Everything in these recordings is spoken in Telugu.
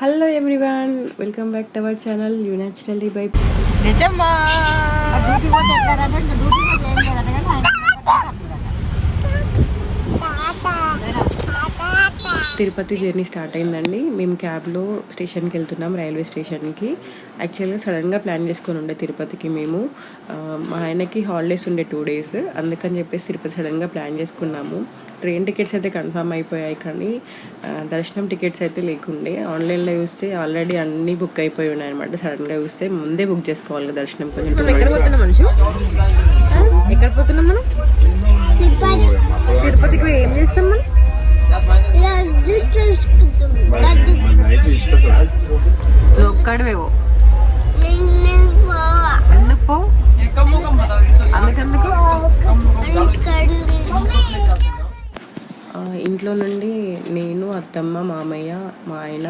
Hello everyone, welcome back to our channel You Naturally by Nechamma. Tirupati journey start అయిందండి మేము క్యాబ్లో స్టేషన్కి వెళ్తున్నాం రైల్వే స్టేషన్కి యాక్చువల్గా సడన్గా ప్లాన్ చేసుకొని ఉండే తిరుపతికి మేము మా ఆయనకి హాలిడేస్ ఉండే టూ డేస్ అందుకని చెప్పేసి తిరుపతి సడన్గా ప్లాన్ చేసుకున్నాము ట్రైన్ టికెట్స్ అయితే కన్ఫర్మ్ అయిపోయాయి కానీ దర్శనం టికెట్స్ అయితే లేకుండే ఆన్లైన్లో చూస్తే ఆల్రెడీ అన్నీ బుక్ అయిపోయి ఉన్నాయి అనమాట సడన్గా చూస్తే ముందే బుక్ చేసుకోవాలి దర్శనం కొంచెం కడువేవో ఎందుకు ఇంట్లో నుండి నేను అత్తమ్మ మామయ్య మా ఆయన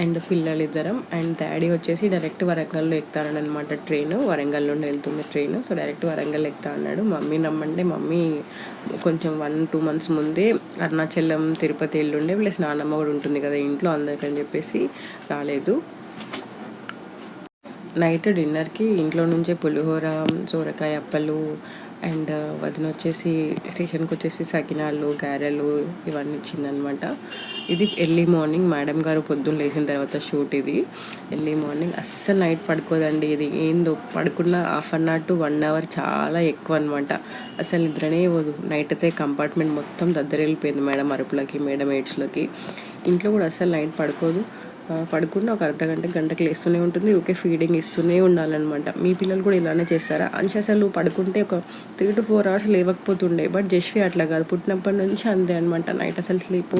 అండ్ పిల్లలిద్దరం అండ్ డాడీ వచ్చేసి డైరెక్ట్ వరంగల్లో ఎక్కుతానని అనమాట ట్రైన్ వరంగల్ నుండి వెళ్తుంది ట్రైన్ సో డైరెక్ట్ వరంగల్ ఎక్కుతా అన్నాడు మమ్మీ నమ్మండి మమ్మీ కొంచెం వన్ టూ మంత్స్ ముందే అరుణాచలం తిరుపతి వెళ్ళుండే ప్లస్ నాన్నమ్మ కూడా ఉంటుంది కదా ఇంట్లో అందరికని చెప్పేసి రాలేదు నైట్ డిన్నర్కి ఇంట్లో నుంచే పులిహోర సోరకాయ అప్పలు అండ్ వదిన వచ్చేసి స్టేషన్కి వచ్చేసి సకినాలు గారెలు ఇవన్నీ ఇచ్చిందనమాట ఇది ఎర్లీ మార్నింగ్ మేడం గారు పొద్దున్న లేచిన తర్వాత షూట్ ఇది ఎర్లీ మార్నింగ్ అస్సలు నైట్ పడుకోదండి ఇది ఏందో పడుకున్న half an hour to one hour చాలా ఎక్కువ అనమాట అసలు నిద్రనే పోదు నైట్ అయితే కంపార్ట్మెంట్ మొత్తం దద్దరెళ్ళిపోయింది మేడం అరుపులకి మేడం ఎయిడ్స్లోకి ఇంట్లో కూడా అస్సలు నైట్ పడుకోదు పడుకుని ఒక అర్ధ గంట గంటకు లేస్తూనే ఉంటుంది ఓకే ఫీడింగ్ ఇస్తూనే ఉండాలన్నమాట మీ పిల్లలు కూడా ఇలానే చేస్తారా అంశ అసలు పడుకుంటే ఒక త్రీ టు ఫోర్ అవర్స్ లేవకపోతుండే బట్ జస్వి అట్లా కాదు పుట్టినప్పటి నుంచి అంతే అనమాట నైట్ అసలు స్లీప్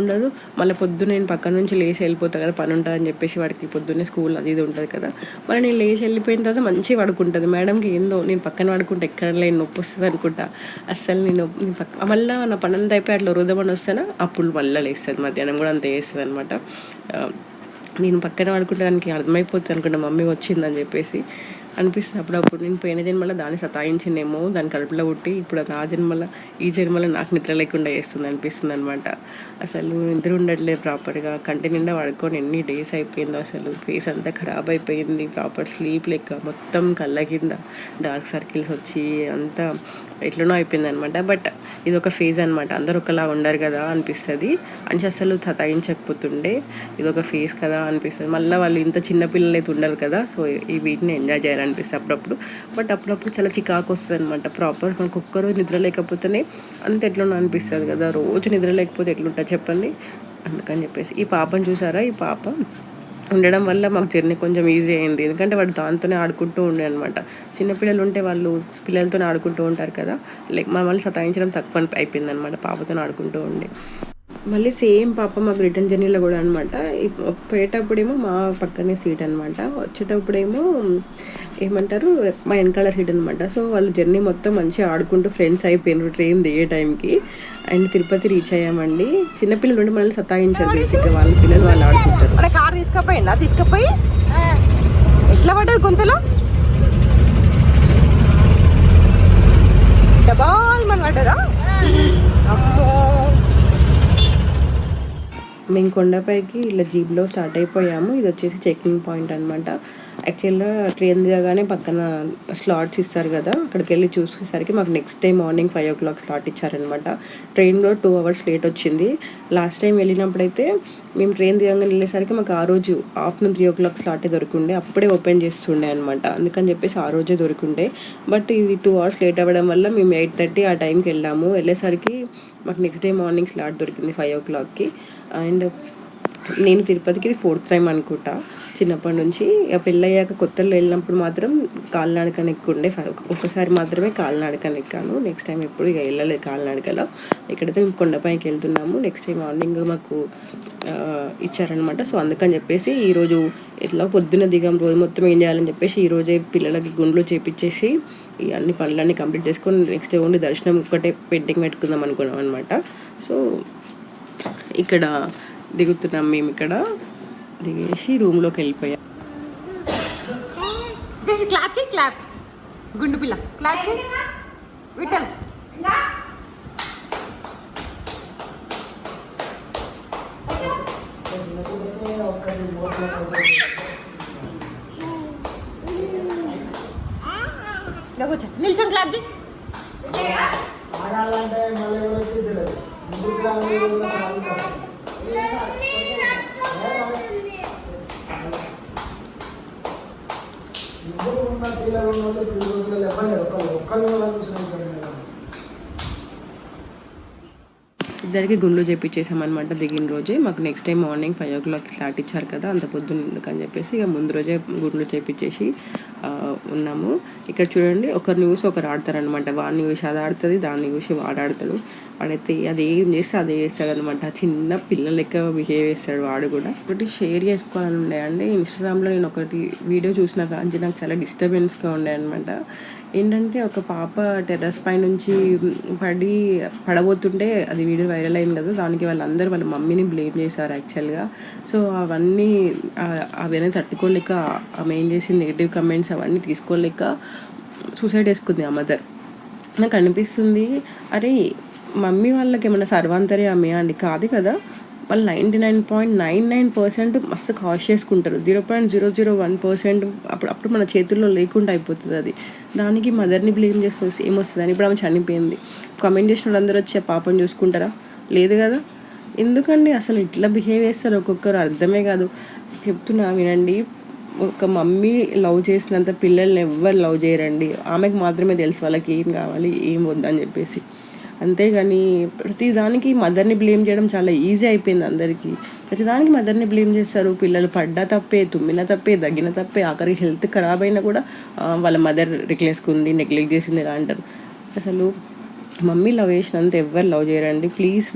ఉండదు మళ్ళీ పొద్దున్న నేను పక్క నుంచి లేచి వెళ్ళిపోతాను కదా పని ఉంటుందని చెప్పేసి వాడికి పొద్దున్నే స్కూల్ అది ఇది ఉంటుంది కదా మరి నేను లేచి వెళ్ళిపోయిన తర్వాత మంచిగా పడుకుంటుంది మేడంకి ఏందో నేను పక్కన పడుకుంటే ఎక్కడ లేని నొప్పి వస్తుంది అనుకుంటా అస్సలు నేను పక్క మళ్ళీ నా పని అంతా అయిపోయి అట్లా రుదమని వస్తేనా అప్పుడు మళ్ళీ లేస్తుంది మధ్యాహ్నం కూడా అంత వేస్తుంది అనమాట నేను పక్కన పడుకుంటానికి అర్థమైపోతుంది అనుకుంటా మమ్మీ వచ్చిందని చెప్పేసి అనిపిస్తుంది అప్పుడప్పుడు నేను పోయిన జన్మలో దాన్ని సతాయించిందేమో దాని కడుపులో పుట్టి ఇప్పుడు ఆ జన్మల ఈ జన్మలో నాకు నిద్ర లేకుండా చేస్తుంది అనిపిస్తుంది అనమాట అసలు నిద్ర ఉండట్లేదు ప్రాపర్గా కంటి నిండా పడుకొని ఎన్ని డేస్ అయిపోయిందో అసలు ఫేస్ అంతా ఖరాబ్ అయిపోయింది ప్రాపర్ స్లీప్ లెక్క మొత్తం కళ్ళ కింద డార్క్ సర్కిల్స్ వచ్చి అంతా ఎట్లనో అయిపోయింది అనమాట బట్ ఇది ఒక ఫేజ్ అనమాట అందరు ఒకలా ఉండరు కదా అనిపిస్తుంది అని అసలు తగించకపోతుండే ఇది ఒక ఫేజ్ కదా అనిపిస్తుంది మళ్ళీ వాళ్ళు ఇంత చిన్న పిల్లలు అయితే ఉండరు కదా సో ఈ వీటిని ఎంజాయ్ చేయాలనిపిస్తుంది అప్పుడప్పుడు బట్ అప్పుడప్పుడు చాలా చికాకు వస్తుంది అనమాట ప్రాపర్ మనకు ఒక్కరోజు నిద్ర లేకపోతేనే అంత ఎట్లనో అనిపిస్తుంది కదా రోజు నిద్ర లేకపోతే ఎట్లుంటా చెప్పండి అందుకని చెప్పేసి ఈ పాపను చూసారా ఈ పాప ఉండడం వల్ల మాకు జర్నీ కొంచెం ఈజీ అయింది ఎందుకంటే వాడు దాంతోనే ఆడుకుంటూ ఉండే అనమాట చిన్నపిల్లలు ఉంటే వాళ్ళు పిల్లలతోనే ఆడుకుంటూ ఉంటారు కదా లైక్ మమ్మల్ని సతాయించడం తక్కువ అయిపోయింది అనమాట పాపతో ఆడుకుంటూ ఉండే మళ్ళీ సేమ్ పాప మాకు రిటర్న్ జర్నీలో కూడా అనమాట పోయేటప్పుడేమో మా పక్కనే సీట్ అనమాట వచ్చేటప్పుడేమో ఏమంటారు మా వెనకాల సీట్ అనమాట సో వాళ్ళు జర్నీ మొత్తం మంచిగా ఆడుకుంటూ ఫ్రెండ్స్ అయిపోయినారు ట్రైన్ దిగే టైంకి అండ్ తిరుపతి రీచ్ అయ్యామండి చిన్నపిల్లలు ఉండి మనల్ని సతాయించారు బేసిక్గా వాళ్ళ పిల్లలు వాళ్ళు ఆడుకుంటారు కార్ తీసుకుపోయిందా తీసుకపోయి ఎట్లా పడ్డది గుంతలో డబాల్ మన పడ్డదా అబ్బో మేము కొండపైకి ఇలా జీప్లో స్టార్ట్ అయిపోయాము ఇది వచ్చేసి చెక్కింగ్ పాయింట్ అనమాట యాక్చువల్గా ట్రైన్ దిగగానే పక్కన స్లాట్స్ ఇస్తారు కదా అక్కడికి వెళ్ళి చూసేసరికి మాకు next day morning five o'clock slot ఇచ్చారనమాట ట్రైన్లో టూ అవర్స్ లేట్ వచ్చింది లాస్ట్ టైం వెళ్ళినప్పుడైతే మేము ట్రైన్ దిగంగా వెళ్ళేసరికి మాకు ఆ రోజు ఆఫ్టర్నూన్ త్రీ ఓ క్లాక్ స్లాటే దొరికిండే అప్పుడే ఓపెన్ చేస్తుండే అనమాట అందుకని చెప్పేసి ఆ రోజే దొరికిండే బట్ ఇది టూ అవర్స్ లేట్ అవ్వడం వల్ల మేము ఎయిట్ థర్టీ ఆ టైంకి వెళ్ళాము వెళ్ళేసరికి మాకు నెక్స్ట్ డే మార్నింగ్ స్లాట్ దొరికింది ఫైవ్ ఓ క్లాక్కి అండ్ నేను తిరుపతికి ఇది ఫోర్త్ టైం అనుకుంటా చిన్నప్పటి నుంచి పెళ్ళయ్యాక కొత్తలో వెళ్ళినప్పుడు మాత్రం కాలినాడకని కనెక్కుండే ఒక్కసారి మాత్రమే కాలినాడకని కనెక్కాను నెక్స్ట్ టైం ఎప్పుడు ఇక వెళ్ళలేదు కాలినాడకలో ఇక్కడైతే మేము కొండపైకి వెళ్తున్నాము నెక్స్ట్ టైం మార్నింగ్ మాకు ఇచ్చారనమాట సో అందుకని చెప్పేసి ఈరోజు ఇట్లా పొద్దున దిగాం రోజు మొత్తం ఏం చేయాలని చెప్పేసి ఈరోజే పిల్లలకి గుండ్లు చేపించేసి అన్ని పనులన్నీ కంప్లీట్ చేసుకొని నెక్స్ట్ డే ఉండి దర్శనం ఒక్కటే పెయింటింగ్ పెట్టుకుందాం అనుకున్నాం అనమాట సో ఇక్కడ దిగుతున్నాం మేము ఇక్కడ దిగేసి రూమ్లోకి వెళ్ళిపోయాం జస్ట్ క్లాప్ చేయి క్లాప్ గుండు పిల్ల క్లాప్ చేయి విఠల్ ఇలా కూర్చో నిల్చొని క్లాప్ చేయి ఆడాలంటే మళ్ళీ ఎవరు వచ్చి తెలియదు ఇట్లా వందలు రెండు ఇద్దరికి గుండు చేపించేసామన్నమాట దిగిన రోజే మాకు next time morning five o'clock start ఇచ్చారు కదా అంత పొద్దున్న ఎందుకని చెప్పేసి ఇక ముందు రోజే గుండు చేపించేసి ఉన్నాము ఇక్కడ చూడండి ఒకరిని చూసి ఒకరు ఆడతారనమాట వాడిని చూసి అది ఆడుతుంది దాన్ని చూసి వాడు ఆడతాడు వాడైతే అది ఏం చేస్తే అదే చేస్తాడు అనమాట చిన్న పిల్లలు లెక్క బిహేవ్ చేస్తాడు వాడు కూడా ఒకటి షేర్ చేసుకోవాలని ఉండే అండి ఇన్స్టాగ్రామ్లో నేను ఒకటి వీడియో చూసిన కానీ నాకు చాలా డిస్టర్బెన్స్గా ఉండే అనమాట ఏంటంటే ఒక పాప టెర్రస్ పై నుంచి పడి పడబోతుంటే అది వీడియో వైరల్ అయింది కదా దానికి వాళ్ళందరూ వాళ్ళ మమ్మీని బ్లేమ్ చేశారు యాక్చువల్గా సో అవన్నీ అవన్నీ తట్టుకోలేక ఆమె ఏం చేసి నెగిటివ్ కమెంట్స్ అవన్నీ తీసుకోలేక సూసైడ్ వేసుకుంది ఆ మదర్ నాకు అనిపిస్తుంది అరే మమ్మీ వాళ్ళకి ఏమైనా సర్వాంతరే ఆమె అండి కాదు కదా వాళ్ళు ninety nine point nine nine percent మస్తు కాస్ట్ చేసుకుంటారు zero point zero zero one percent అప్పుడు అప్పుడు మన చేతుల్లో లేకుండా అయిపోతుంది అది దానికి మదర్ని బ్లేమ్ చేస్తే ఏమొస్తుంది అని ఇప్పుడు ఆమె చనిపోయింది కమెంట్ చేసిన వాళ్ళందరూ వచ్చి ఆ పాపను చూసుకుంటారా లేదు కదా ఎందుకండి అసలు ఇట్లా బిహేవ్ చేస్తారు ఒక్కొక్కరు అర్థమే కాదు చెప్తున్నా వినండి ఒక మమ్మీ లవ్ చేసినంత పిల్లల్ని ఎవ్వరు లవ్ చేయరండి ఆమెకు మాత్రమే తెలుసు వాళ్ళకి ఏం కావాలి ఏం వద్దని చెప్పేసి అంతేగాని ప్రతిదానికి మదర్ని బ్లేమ్ చేయడం చాలా ఈజీ అయిపోయింది అందరికీ ప్రతిదానికి మదర్ని బ్లేమ్ చేస్తారు పిల్లలు పడ్డా తప్పే తుమ్మిన తప్పే దగ్గిన తప్పే ఆఖరికి హెల్త్ ఖరాబ్ అయినా కూడా వాళ్ళ మదర్ రిక్లేసుకుంది నెగ్లెక్ట్ చేసింది ఇలా అంటారు అసలు మమ్మీ లవ్ చేసినంత ఎవరు లవ్ చేయరండి ప్లీజ్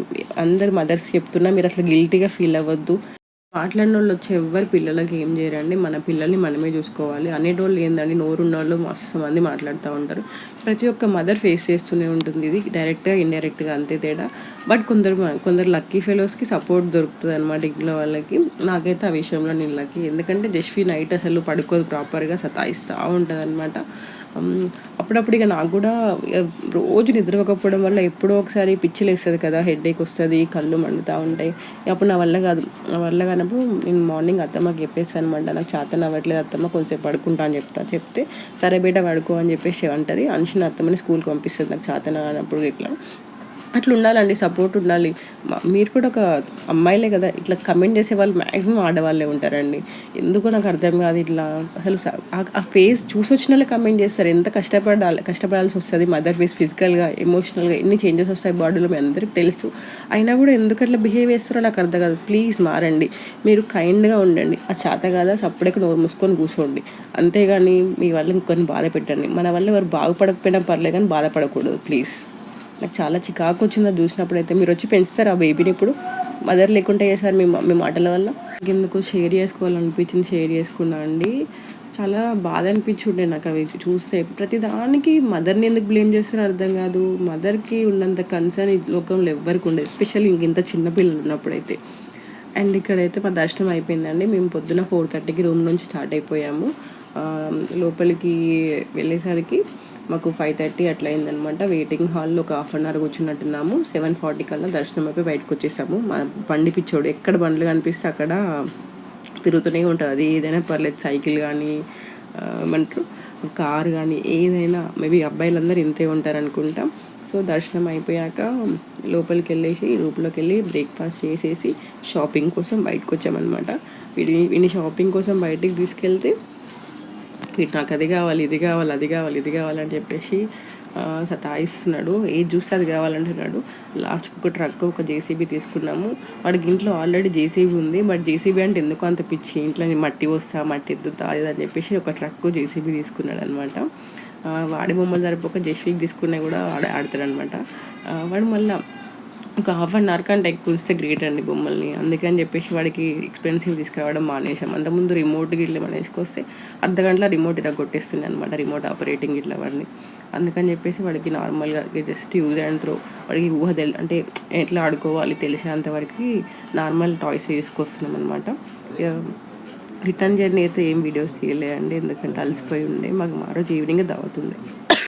అందరు మదర్స్ చెప్తున్నా మీరు అసలు గిల్టీగా ఫీల్ అవ్వద్దు మాట్లాడిన వాళ్ళు వచ్చి ఎవరి పిల్లలకి ఏం చేయరండి మన పిల్లల్ని మనమే చూసుకోవాలి అనేటోళ్ళు ఏందండి నోరున్న వాళ్ళు మస్తు మంది మాట్లాడుతూ ఉంటారు ప్రతి ఒక్క మదర్ ఫేస్ చేస్తూనే ఉంటుంది ఇది డైరెక్ట్గా ఇండైరెక్ట్గా అంతే తేడా బట్ కొందరు కొందరు లక్కీ ఫెలోస్కి సపోర్ట్ దొరుకుతుంది అనమాట ఇంట్లో వాళ్ళకి నాకైతే ఆ విషయంలో నేను లక్కీ ఎందుకంటే జస్వి నైట్ అసలు పడుకోదు ప్రాపర్గా సతాయిస్తూ ఉంటుంది అనమాట అప్పుడప్పుడు ఇక నాకు కూడా రోజు నిద్రపోకపోవడం వల్ల ఎప్పుడో ఒకసారి పిచ్చిలేస్తుంది కదా హెడ్ ఏక్ వస్తుంది కళ్ళు మండుతూ ఉంటాయి అప్పుడు నా వల్ల కాదు నా వల్ల కానప్పుడు నేను మార్నింగ్ అత్తమ్మకి చెప్పేస్తాను అనమాట నాకు చేత నవ్వట్లేదు అత్తమ్మ కొంచెంసేపు పడుకుంటా అని చెప్తా చెప్తే సరే బేట పడుకో అని చెప్పేసి అంటది అనుషిన అత్తమ్మని స్కూల్కి పంపిస్తుంది నాకు చేతన కానప్పుడు ఇట్లా అట్లా ఉండాలండి సపోర్ట్ ఉండాలి మీరు కూడా ఒక అమ్మాయిలే కదా ఇట్లా కమెంట్ చేసే వాళ్ళు మ్యాక్సిమం ఆడవాళ్ళే ఉంటారండి ఎందుకు నాకు అర్థం కాదు ఇట్లా అసలు ఆ ఫేస్ చూసి వచ్చిన వాళ్ళే కమెంట్ చేస్తారు ఎంత కష్టపడాలి కష్టపడాల్సి వస్తుంది మదర్ ఫేస్ ఫిజికల్గా ఎమోషనల్గా ఎన్ని చేంజెస్ వస్తాయి బాడీలో మీ అందరికీ తెలుసు అయినా కూడా ఎందుకు అట్లా బిహేవ్ చేస్తారో నాకు అర్థం కాదు ప్లీజ్ మారండి మీరు కైండ్గా ఉండండి ఆ చేత కాదా సప్పుడేకి నోరు మూసుకొని కూర్చోండి అంతేగాని మీ వల్ల ఇంకొన్ని బాధ పెట్టండి మన వల్ల ఎవరు బాగుపడకపోయినా పర్లేదు కానీ బాధపడకూడదు ప్లీజ్ నాకు చాలా చికాకు వచ్చింది చూసినప్పుడు అయితే మీరు వచ్చి పెంచుతారు ఆ బేబీని ఇప్పుడు మదర్ లేకుంటే సార్ మీ మీ మాటల వల్ల ఎందుకు షేర్ చేసుకోవాలనిపించింది షేర్ చేసుకున్నా అండి చాలా బాధ అనిపించుండే నాకు అవి చూస్తే ప్రతి దానికి మదర్ని ఎందుకు బ్లేమ్ చేస్తారో అర్థం కాదు మదర్కి ఉన్నంత కన్సర్న్ ఈ లోకంలో ఎవ్వరికి ఉండదు ఎస్పెషల్లీ ఇంత చిన్నపిల్లలు ఉన్నప్పుడైతే అండ్ ఇక్కడైతే మా దర్శనం అయిపోయిందండి మేము పొద్దున ఫోర్ థర్టీకి రూమ్ నుంచి స్టార్ట్ అయిపోయాము లోపలికి వెళ్ళేసరికి మాకు ఫైవ్ థర్టీ అట్లా అయిందనమాట వెయిటింగ్ హాల్లో ఒక హాఫ్ అన్ అవర్ కూర్చున్నట్టున్నాము సెవెన్ ఫార్టీ కల్లా దర్శనం అయిపోయి బయటకు వచ్చేసాము మా బండి పిచ్చోడు ఎక్కడ బండ్లు కనిపిస్తే అక్కడ తిరుగుతూనే ఉంటుంది అది ఏదైనా పర్లేదు సైకిల్ కానీ ఏమంటారు కారు కానీ ఏదైనా మేబీ అబ్బాయిలందరూ ఇంతే ఉంటారు అనుకుంటాం సో దర్శనం అయిపోయాక లోపలికి వెళ్ళేసి రూమ్లోకి వెళ్ళి బ్రేక్ఫాస్ట్ చేసేసి షాపింగ్ కోసం బయటకు వచ్చామన్నమాట వీడిని వీడిని షాపింగ్ కోసం బయటికి తీసుకెళ్తే వీటి నాకు అది కావాలి ఇది కావాలి అది కావాలి ఇది కావాలని చెప్పేసి సతాయిస్తున్నాడు ఏది జ్యూస్ అది కావాలంటున్నాడు లాస్ట్కి ఒక ట్రక్ ఒక జేసీబీ తీసుకున్నాము వాడికి ఇంట్లో ఆల్రెడీ జేసీబీ ఉంది బట్ జేసీబీ అంటే ఎందుకు అంత పిచ్చి ఇంట్లో మట్టి వస్తా మట్టి ఎద్దుతా అని చెప్పేసి ఒక ట్రక్ జేసీబీ తీసుకున్నాడు అనమాట వాడి బొమ్మలు ఒక జస్వీకి తీసుకున్నా కూడా ఆడ ఆడతాడు అనమాట వాడు మళ్ళీ ఒక హాఫ్ అన్ అవర్ కంటే ఎక్కువ ఉంచితే గ్రేట్ అండి బొమ్మల్ని అందుకని చెప్పేసి వాడికి ఎక్స్పెన్సివ్ తీసుకురావడం మానేసాం అంతకుముందు రిమోట్ గిట్ల మనం వేసుకొస్తే అర్ధ రిమోట్ ఇలా కొట్టేస్తుండే అనమాట రిమోట్ ఆపరేటింగ్ ఇట్లా వాడిని అందుకని చెప్పేసి వాడికి నార్మల్గా జస్ట్ యూజ్ అండ్ త్రో వాడికి ఊహ తెలి అంటే ఎట్లా ఆడుకోవాలి తెలిసేంత వరకు నార్మల్ టాయ్స్ తీసుకొస్తున్నాం అనమాట రిటర్న్ జర్నీ అయితే ఏం వీడియోస్ తీయలేదండి ఎందుకంటే అలసిపోయి ఉండే మాకు మా రోజు ఈవినింగ్ దావుతుంది